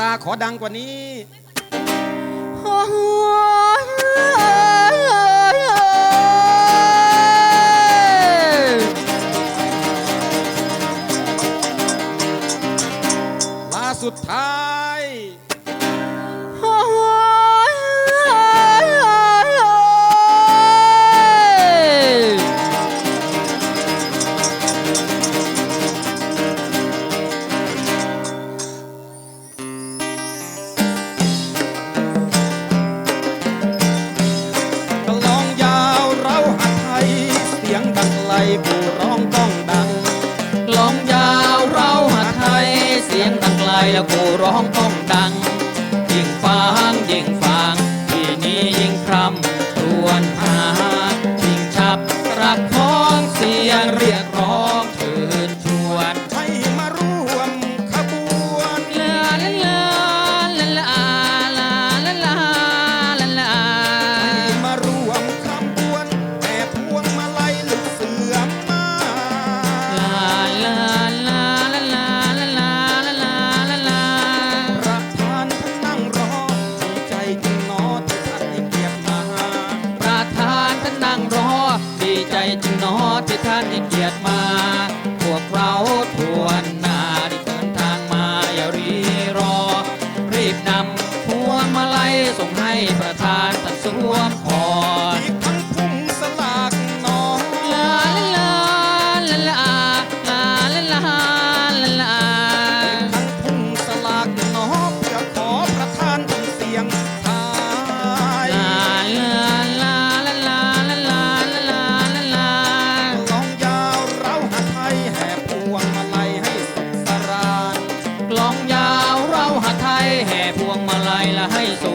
ลาขอดังกว่านี้ลาสุดท้าย ไล่ผู้ร้องก้องดังลองยาวเราหัดไทย เสียงดังไกลแล้วกูร้องก้องดัง ยิ่งฟังยิ่งฟังที่นี้ยิ่งครำรวน ใจจริงนอที่ท่านให้เกียรติมา พวกเราทวนนาได้เดินทางมาอย่ารีรอ รีบนำพวงมาลัยส่งให้ประธานตัดสวมขอายและให้สุ